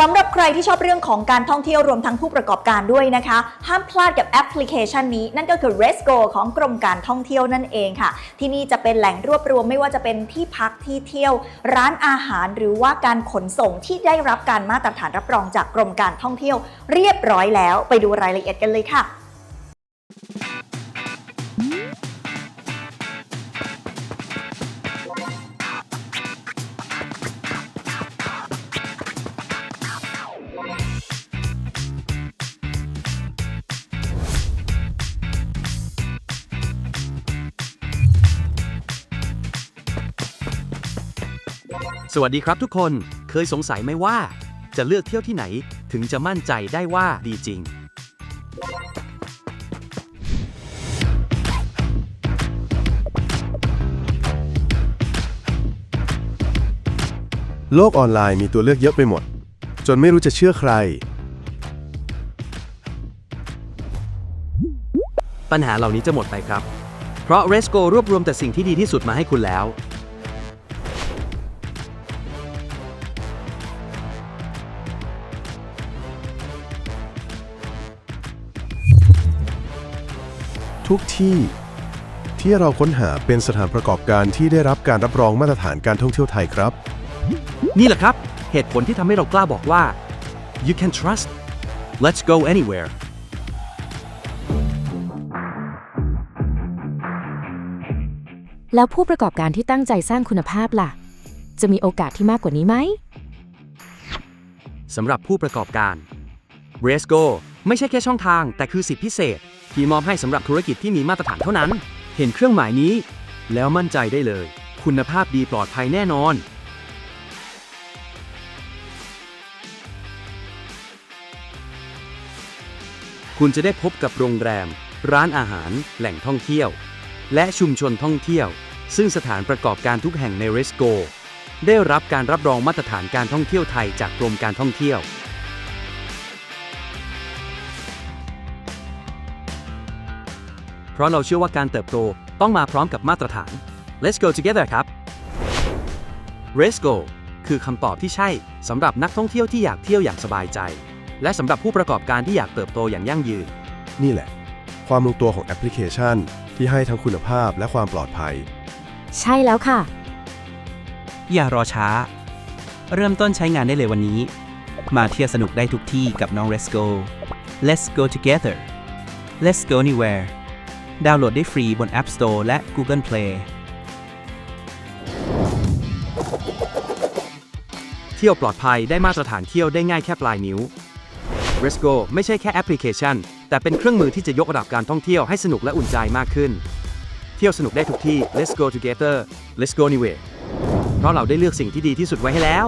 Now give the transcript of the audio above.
สำหรับใครที่ชอบเรื่องของการท่องเที่ยวรวมทั้งผู้ประกอบการด้วยนะคะ ห้ามพลาดกับแอปพลิเคชันนี้ นั่นก็คือ Resgo ของกรมการท่องเที่ยวนั่นเองค่ะ ที่นี่จะเป็นแหล่งรวบรวมไม่ว่าจะเป็นที่พักที่เที่ยว ร้านอาหารหรือว่าการขนส่งที่ได้รับการมาตรฐานรับรองจากกรมการท่องเที่ยวเรียบร้อยแล้ว ไปดูรายละเอียดกันเลยค่ะ สวัสดีครับทุกคน เคยสงสัยไหมว่า จะเลือกเที่ยวที่ไหนถึงจะมั่นใจได้ว่าดีจริง โลกออนไลน์มีตัวเลือกเยอะไปหมด จนไม่รู้จะเชื่อใคร ปัญหาเหล่านี้จะหมดไปครับ เพราะ Resco รวบรวมแต่สิ่งที่ดีที่สุดมาให้คุณแล้ว ทุกที่ ที่เราค้นหาเป็นสถานประกอบการที่ได้รับการรับรองมาตรฐานการท่องเที่ยวไทยครับ นี่แหละครับ เหตุผลที่ทำให้เรากล้าบอกว่า you can trust let's go anywhere แล้วผู้ประกอบการที่ตั้งใจสร้างคุณภาพล่ะ จะมีโอกาสที่มากกว่านี้ไหมสำหรับผู้ประกอบการ Resco ไม่ใช่แค่ช่องทาง แต่คือสิทธิพิเศษ ที่มอบให้สำหรับธุรกิจที่มีมาตรฐานเท่านั้น เห็นเครื่องหมายนี้ แล้วมั่นใจได้เลย คุณภาพดีปลอดภัยแน่นอน คุณจะได้พบกับโรงแรม ร้านอาหาร แหล่งท่องเที่ยว และชุมชนท่องเที่ยว ซึ่งสถานประกอบการทุกแห่งใน Resco ได้รับการรับรองมาตรฐานการท่องเที่ยวไทยจากกรมการท่องเที่ยว เพราะเราเชื่อว่าการเติบโตต้องมาพร้อมกับมาตรฐาน Let's go together ครับ Let's go คือคำตอบที่ใช่สำหรับนักท่องเที่ยวที่อยากเที่ยวอย่างสบายใจ และสำหรับผู้ประกอบการที่อยากเติบโตอย่างยั่งยืน นี่แหละ ความลงตัวของแอปพลิเคชัน ที่ให้ทั้งคุณภาพและความปลอดภัย ใช่แล้วค่ะ อย่ารอช้า เริ่มต้นใช้งานได้เลยวันนี้ มาเที่ยวสนุกได้ทุกที่กับน้อง Let's Go Let's go together Let's go anywhere ดาวน์โหลดได้ฟรีบน App Store และ Google Play เที่ยวปลอดภัยได้มาตรฐานเที่ยวได้ง่ายแค่ปลายนิ้ว Resco ไม่ใช่แค่แอปพลิเคชัน แต่เป็นเครื่องมือที่จะยกระดับการท่องเที่ยวให้สนุกและอุ่นใจมากขึ้น เที่ยวสนุกได้ทุกที่ Let's go together Let's go anywhere เพราะเราได้เลือกสิ่งที่ดีที่สุดไว้ให้แล้ว